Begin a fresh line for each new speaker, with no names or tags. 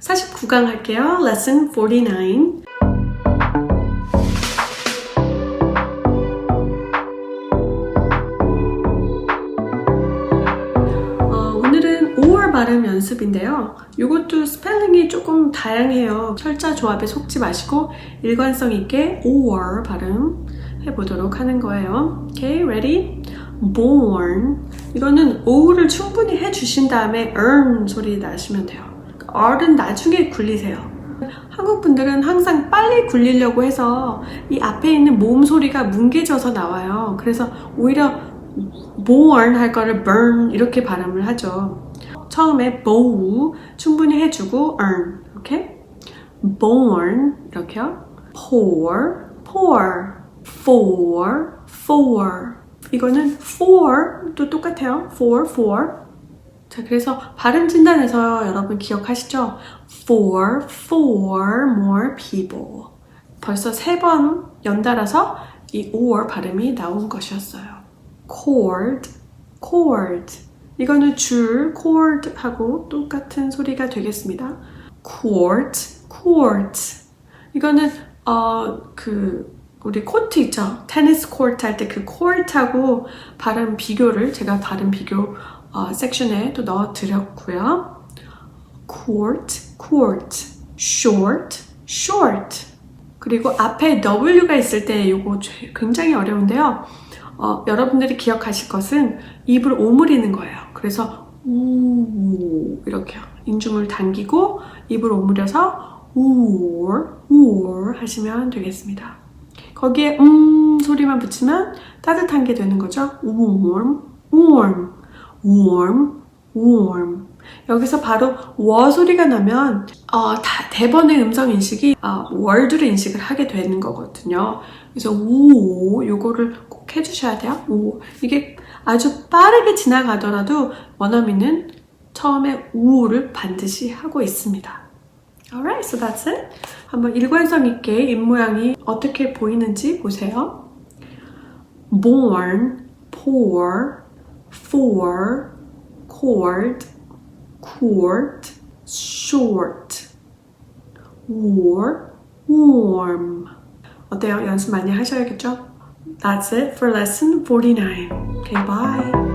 49강 할게요. Lesson 49. 어, 오늘은 5월 발음 연습인데요. 이것도 스펠링이 조금 다양해요. 철자 조합에 속지 마시고 일관성 있게 5월 발음 해보도록 하는 거예요. Okay, ready? born. 이거는 오를 충분히 해주신 다음에 earn 소리 나시면 돼요. R은 나중에 굴리세요. 한국 분들은 항상 빨리 굴리려고 해서 이 앞에 있는 모음 소리가 뭉개져서 나와요. 그래서 오히려 born 할 거를 burn 이렇게 발음을 하죠. 처음에 bow 충분히 해주고 earn 이렇게 born 이렇게요. pour, pour, for, for 이거는 for도 똑같아요. for, for 자, 그래서 발음 진단에서 여러분 기억하시죠? For, for more people. 벌써 세 번 연달아서 이 or 발음이 나온 것이었어요. cord, cord. 이거는 줄, cord 하고 똑같은 소리가 되겠습니다. court, court. 이거는 어, 그 우리 코트 있죠? 테니스 코트 할 때 그 코트하고 발음 비교를 제가 발음 비교 어, 섹션에 또 넣어 드렸고요. court, court, short, short. 그리고 앞에 W가 있을 때 이거 굉장히 어려운데요. 어, 여러분들이 기억하실 것은 입을 오므리는 거예요. 그래서 우 이렇게요. 인중을 당기고 입을 오므려서 우or, 우or 하시면 되겠습니다. 거기에 음 소리만 붙이면 따뜻한 게 되는 거죠. warm, warm, warm, warm. 여기서 바로 워 소리가 나면 어, 다, 대번의 음성 인식이 어, 월드로 인식을 하게 되는 거거든요. 그래서 우 요거를 꼭 해주셔야 돼요. 우 이게 아주 빠르게 지나가더라도 원어민은 처음에 우를 반드시 하고 있습니다. Alright, so that's it. 한번 일관성 있게 입 모양이 어떻게 보이는지 보세요. born, pour, for, cord, court, short, war, warm. 어때요? 연습 많이 하셔야겠죠? That's it for lesson 49. Okay, bye.